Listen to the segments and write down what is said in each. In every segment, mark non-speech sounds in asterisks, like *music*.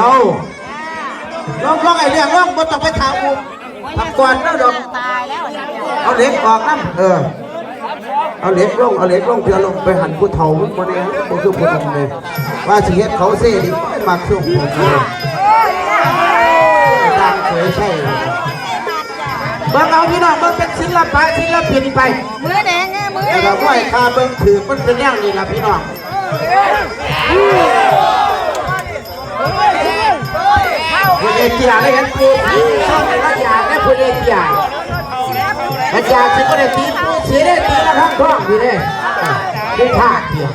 เราลองลองไอ้เรื่องลองบ่ต้องไปถามอุ้มทำก่อนแล้วดอกตายแล้วอย่างเดียวเอาเหล็กออกน้ำเออเอาเหล็กลงเอาเหล็กลงเพื่อลงไปหันผู้เฒ่ามันบ่ได้บ่คือผู้นำเลยว่าสิเฮ็ดเขาเซ่ดิมักช่วงผมเลยตามเคยใช่เบิ่งเอาพี่น้องเบิ่งเป็นศิลปะศิลปินไปมือแดงไงมือแดแต่งเราไหวคาเบิ่งถือมันเป็นอย่างนี้ล่ะพี่น้องผู้เอกกีฬาได้เห็นปูช่องรัฐยาและผู้เอกกีฬารัฐยาสิบ่ได้ตีปูเสียได้ตีและครั้งท้องพี่เด้ได้พลาดเดียว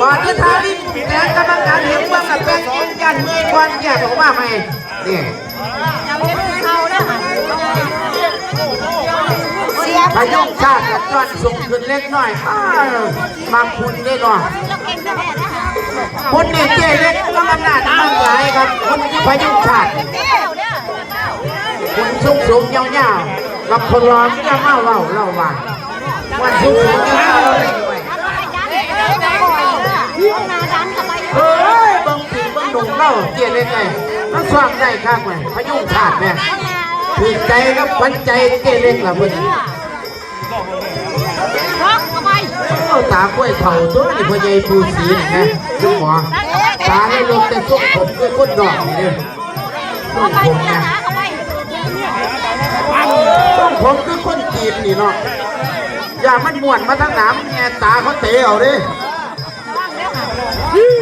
ก่อนที่ทาริมแดงกำลังการเห็นเบิ่งกับแป้งกินกันเมื่อควันแยกออกมาไหมนี่ยังไม่ได้เขานะเสียพยุชาติกับจอนสูงขึ้นเล็กน้อยมาคุณได้หรอเราเก่งนะแม่นะคนนี่เด็ก อำนาจมั่งหลายครับคนที่พยุงชาติเจ้าเนี่ยคนสูงสูงยาวๆกับคนร้อนจะเมาเล่าเล่าว่าวันสูงสูงยาวเลยด้วยนาเข้าไปเฮ้ยบังปีบังหนุ่มเล่าเจ๊เล็กไงมันสร้างได้ครับไงพยุงชาติเนี่ยผิดใจกับขวัญใจเจ๊เล็กล่ะเพื่อนร้องเข้อาตากล้วยเผาตัวนี่พ่อใหญ่ปูสีนี่ไงคุณหมอาให้ลงแต่ส้มผมด้วยคนดอกนี่เด้อส้มเข้าไปผมนะนะเข้าไปส้มผมคือคนจีนนี่เนาะอย่ามันม่วนมาทั้งนามแงตาเขาเตะเอาเด้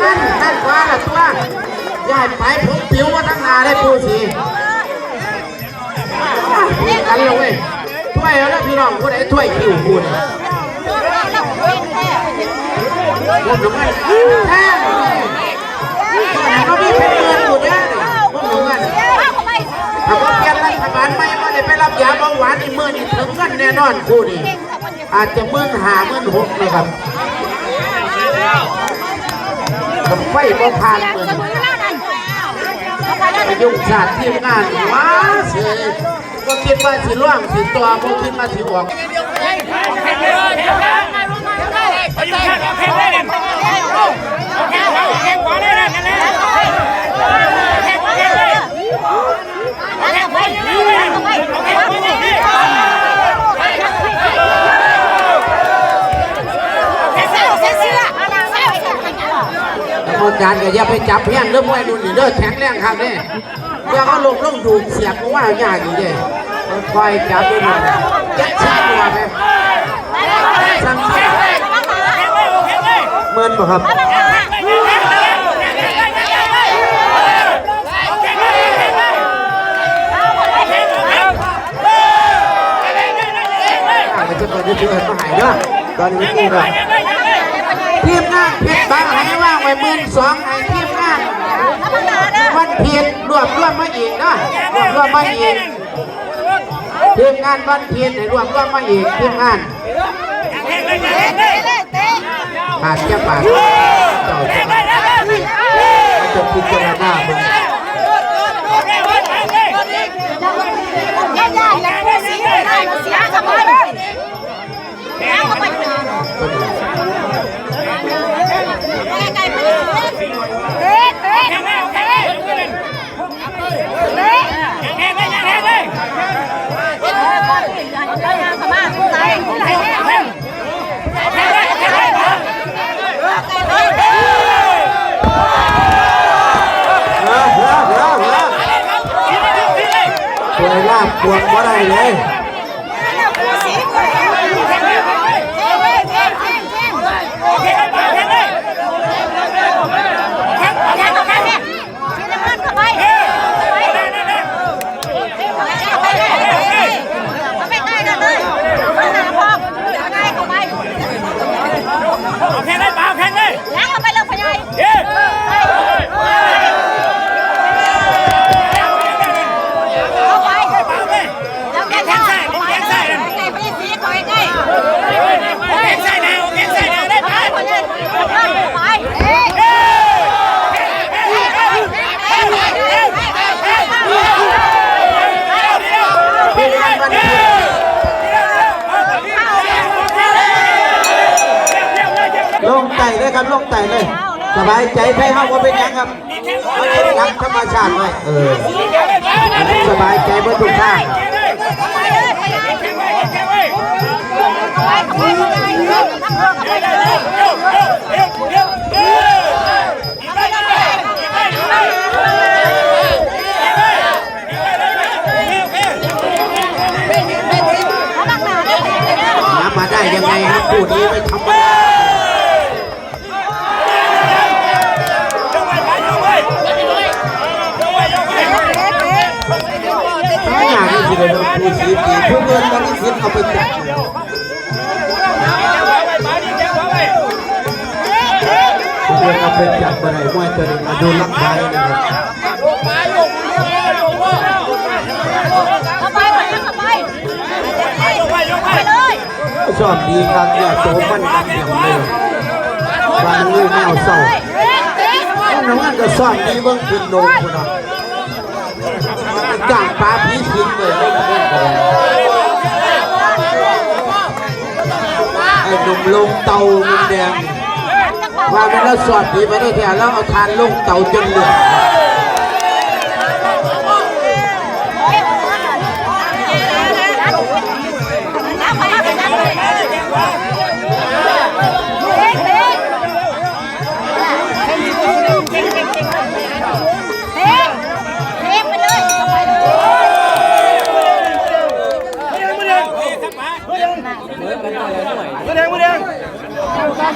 นั่นนั่นว่าละตัวยาให้ไปผมปิวมาทั้งนาได้ปูสีกันลยเว้ยถ้วยแล้วพี่น้องผู้ใดถ้วยคิวคุณเราเก่งแท้ผมหนุ่มกันแท้ นแน่นอนคู่นี่อาจจะมื่นหามื่นหกนะครับผมไฟบ่ผ่านเหมือนมือแล้วนั่นไปยุ่งชาติทีมงานว้าเสียก็คิดว่าสิล่วงสิตัวก็คิดว่าสิออกแล้วก็ จานก็อย่าไปจับแห้งเรื่องมวยนุ่นนี่เด้อแข็งแรงครับเนี่ยเพื่อเขาลงลงดูเสียบก็ว่ายากอยู่เด้คอยจับด้วยมันจะช้าตัวไหมสั่งเสียเมินบ่ครับจะเปิดที่เปิดมาหายเด้อตอนนี้กูเลย สองให้ทีมงานวันเพียรรวบรวมมาอีกนะรวบรวมมาอีกทีมงานวันเพียรให้รวบรวมมาอีกทีมงานขาดแค่ปากเจ้าจะมาจะพิจารณาบ้างย่า ลๆเฮ้อเฮ้อเฮ้อเฮ้อเคยลาบปวดบ่ได้เลย ใจเลยครับลงใจเลย สบายใจไทยเฮาก็เป็นยังครับมันเป็รับธรรมชาติไว้เออสบายใจเมื่อทุกท่ามาได้ยังไงครับพูดนี้ไม่ธรรม เป็นผู้ชีพดีผู้เงินตอนนี้เสียเอาไปจับผู้เงินเอาไปจับมาไหนมวยตัวนี้มาดูลักไม้นะครับเข้าไปไปเข้าไปไปเลยชอบดีครับอย่าโตมันกันอย่างเลยวันนี้แนวเศร้าเอ๊ะเอ๊ะน้องนั่นก็ซ่อมดีเบิ่งขึ้นโดนคุณนะ มันจ้างปลาผีสิงเลยไม่ต้องเล่นกันไอ้หนุ่มลงเตามุมแดงว่ามันแล้วสอดผีมาได้แถวแล้วเอาทานลงเตาจนเหลือง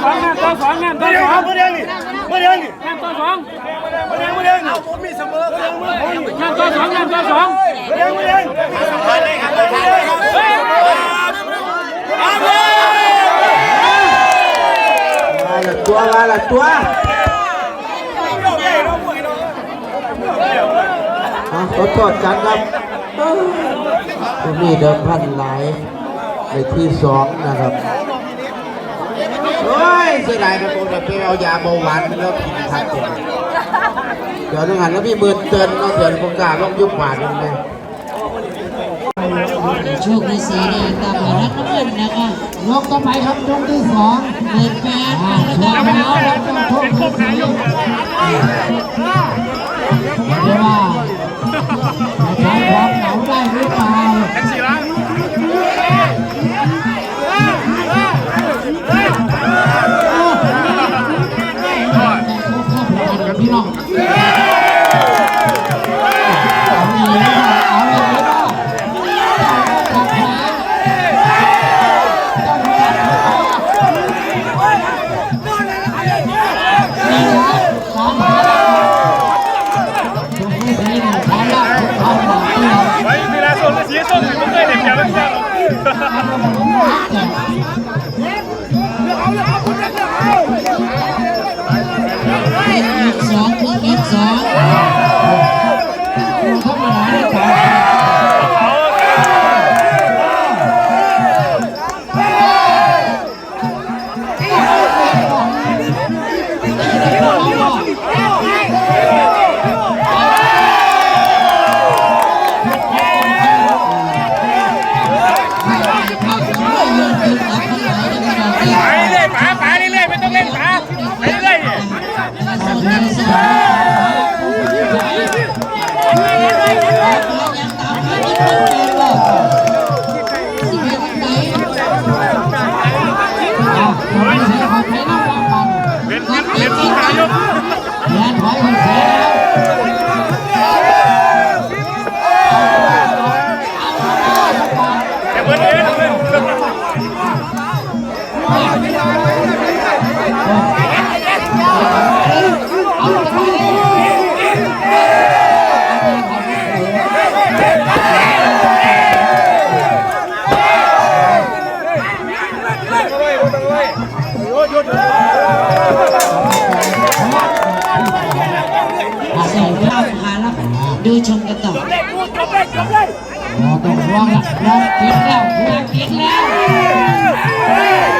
สองงานตัวสองงานตัวสองมือแดงนี่มือแดงนี่งานตัวสองมือแดงมือแดงเอาผมมีเสมองานตัวสองงานตัวสองมือแดงมือแดงมาละตัวมาละตัวอะขอโทษกันครับตัวนี้เดิมพันหลายในที่สองนะครับ โอ้ยเสียดายครับผมจะไปเอายาเบาหวานแล้วกินทักตัวเดี๋ยวนึงหันแล้วพี่มือเตือนน้องเตือนผมกล้าลองยุบหวานลงเลยโชคดีสีแดงตามมารับน้ำเงินนะคะยกต่อไปครับยกที่สองเปิดแปดแล้วก็เอาแล้วต้องโทษทีเรียก Come *laughs* on. าพหาแล้วดูชมกันต่ออ๋อต้องระวังละลองปิดแล้วลองปิดแล้ว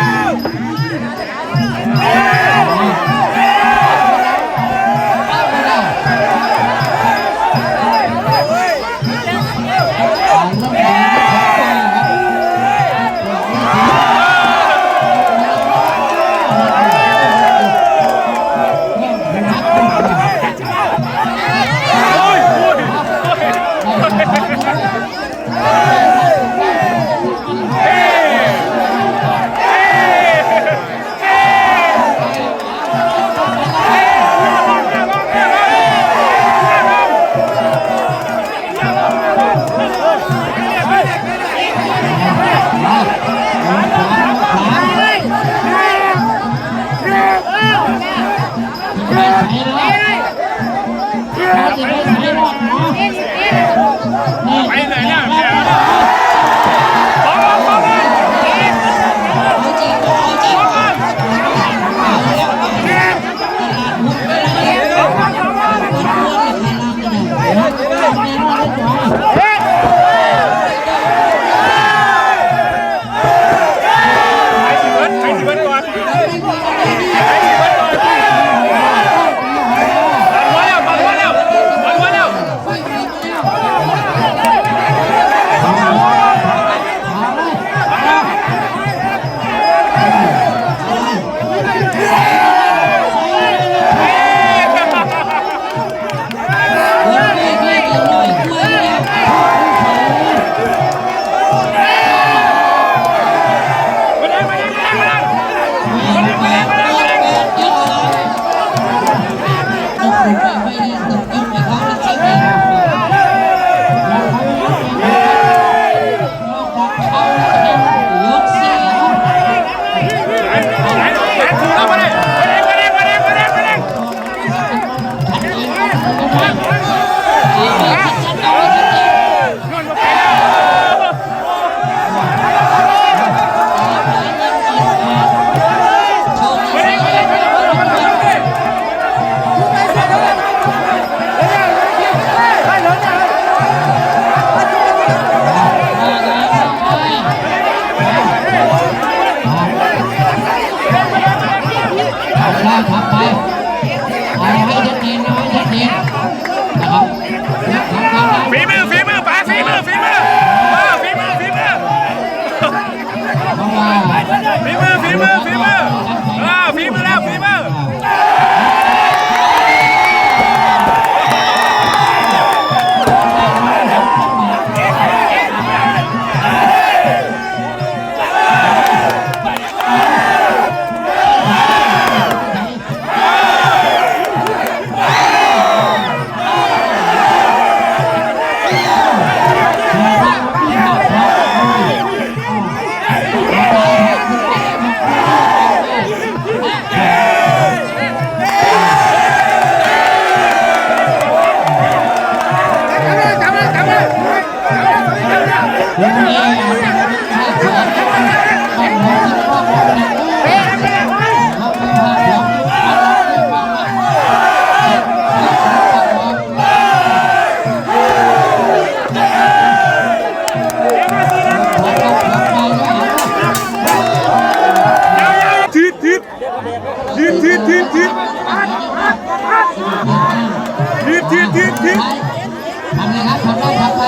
นเลยครับทำได้ทำไป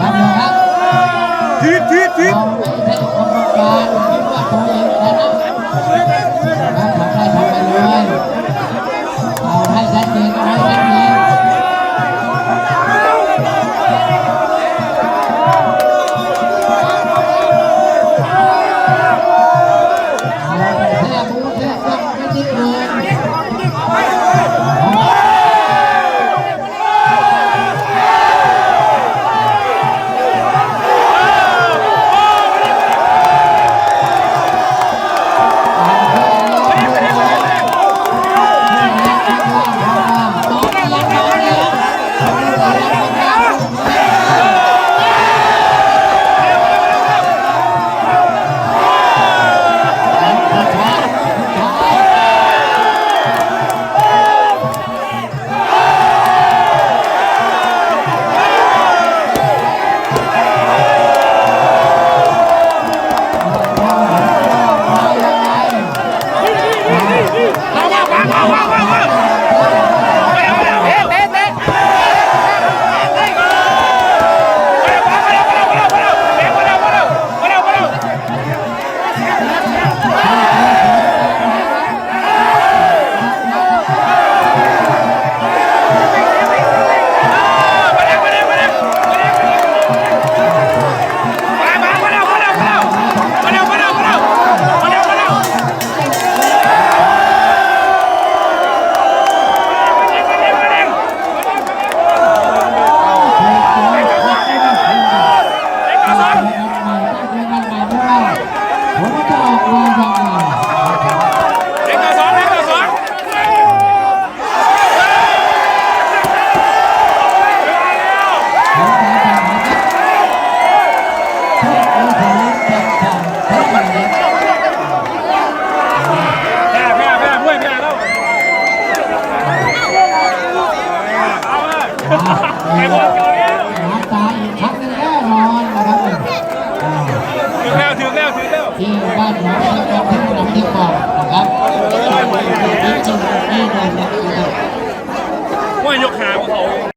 ครับเดี๋ยวครับทีทีทีของไม่ใช่ของกลาง